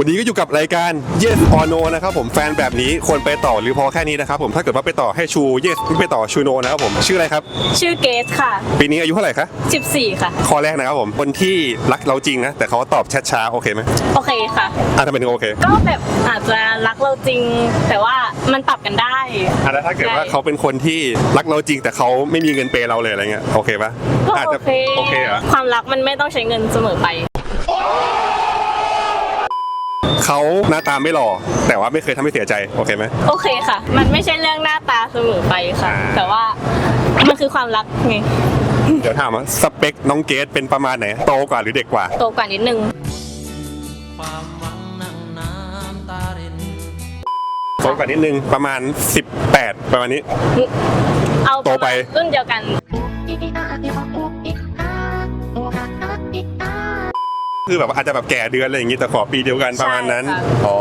วันนี้ก็อยู่กับรายการ Yes or No นะครับผมแฟนแบบนี้ควรไปต่อหรือพอแค่นี้นะครับผมถ้าเกิดว่าไปต่อให้ชู Yes ไม่ไปต่อชู No นะครับผมชื่ออะไรครับ ชื่อเกสค่ะ ปีนี้อายุเท่าไหร่คะ14 ค่ะ ข้อแรกนะครับผมคนที่รักเราจริงนะแต่เขาตอบแชทช้าโอเคไหมโอเคค่ะ อะทำไมถึงโอเคก็แบบอาจจะรักเราจริง แต่ว่ามันปรับกันได้อะแล้วถ้าเกิดว่าเขาเป็นคนที่รักเราจริง แต่เขาไม่มีเงินเปย์เราเลยอะไรเงี้ยโอเคปะก็อาจโอจะเค โอเคเหรอ ความรักมันไม่ต้องใช้เงินเสมอไป เขาหน้าตาไม่หล่อ แต่ว่าไม่เคยทำให้เสียใจ โอเคไหม โอเคค่ะ มันไม่ใช่เรื่องหน้าตาเสมอไปค่ะอ่าแต่ว่ามันคือความรักไง เดี๋ยวถามว่าสเปคน้องเกดเป็นประมาณไหน โตกว่าหรือเด็กกว่า โตกว่านิดนึง ความหวังนั่งน้ำตารินโตกว่านิดนึงประมาณ 18 ประมาณนี้ เอาโตไปรุ่นเดียวกัน คือแบบว่าอาจจะแบบแก่เดือนอะไรอย่างงี้แต่ขอปีเดียวกันประมาณนั้นใช่ค่ะ อ๋อ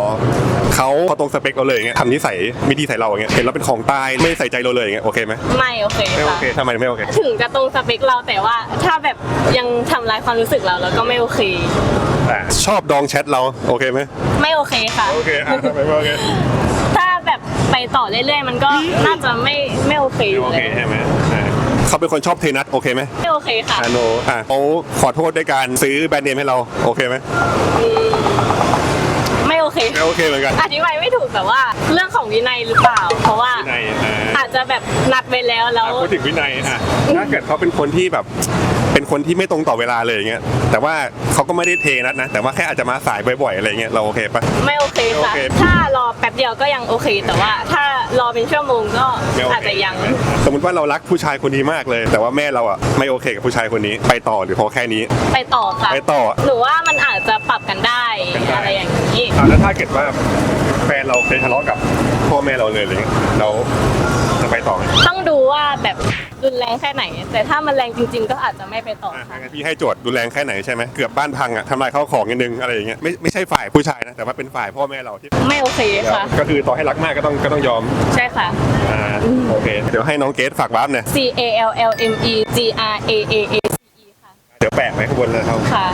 เขาพอตรงสเปคเราเลยอย่างเงี้ยทำนิสัยไม่ดีใส่เราอย่างเงี้ยเห็นเราเป็นของตายไม่ใส่ใจเราเลยอย่างเงี้ยโอเคไหมไม่โอเคไม่โอค่ะเคทำไมไม่โอเคถึงจะตรงสเปคเราแต่ว่าถ้าแบบยังทำลายความรู้สึกเราแล้วก็ไม่โอเค อะชอบดองแชทเราโอเคไหมไม่โอเคค่ะ โอเคอะทำไมไม่โอเคถ้าแบบไปต่อเรื่อยๆ มันก็น่าจะไม่ไม่โอเคอไม่ยู่โอเลเคยใช่ไหมอะ เขาเป็นคนชอบเทนัทโอเคไหมไม่โอเคค่ะอาโนอะเขาขอโทษด้วยการซื้อแบรนด์เนมให้เราโอเคไหมไม่โอเค ไม่โอเคเหมือนกันอธิบายไม่ถูกแต่ว่าเรื่องของวินัยหรือเปล่า เพราะว่าวินัยอะอาจจะแบบนัดไปแล้วแล้วอะพูดถึงวินัยอะถ้าเกิดเขาเป็นคนที่แบบ เป็นคนที่ไม่ตรงต่อเวลาเลยอย่างเงี้ยแต่ว่าเขาก็ไม่ได้เทนัดนะ แต่ว่าแค่อาจจะมาสายบ่อยๆอะไรเงี้ยเราโอเคปะ ไม่โอเคค่ะไม่โอเค ถ้ารอแป๊บเดียวก็ยังโอเค แต่ว่าถ้ารอเป็นชั่วโมงก็ไม่โอเคอาจจะยัง สมมติว่าเรารักผู้ชายคนนี้มากเลย แต่ว่าแม่เราอะไม่โอเคกับผู้ชายคนนี้ไปต่อหรือพอแค่นี้ ไปต่อค่ะ ไปต่อ หนูว่ามันอาจจะปรับกันได้กันได้อะไรอย่างนี้อะแล้วถ้าเกิดว่าแฟนเราเคยทะเลาะกับพ่อแม่เราเลยอะไรเงี้ยเราจะไป ต่อไหมต้องดูว่าแบบรุนแรงแค่ไหน แต่ถ้ามันแรงจริง ๆ ก็อาจจะไม่ไปต่ออะค่ะ งั้นพี่ให้โจทย์รุนแรงแค่ไหนใช่ไหมเกือบบ้านพังอะทำลายข้าวของนิดนึงอะไรอย่างเงี้ยไม่ไม่ใช่ฝ่ายผู้ชายนะแต่ว่าเป็นฝ่ายพ่อแม่เราที่ไม่โอเคค่ะ ก็คือต่อให้รักมากก็ต้องก็ต้องยอมใช่ค่ะ อ่าโอเคเดี๋ยวให้น้องเกดฝากวาร์ปเนี่ย C A L L M E G R A A A C E ค่ะ เดี๋ยวแปะไว้ข้างบนเลยครับ ค่ะ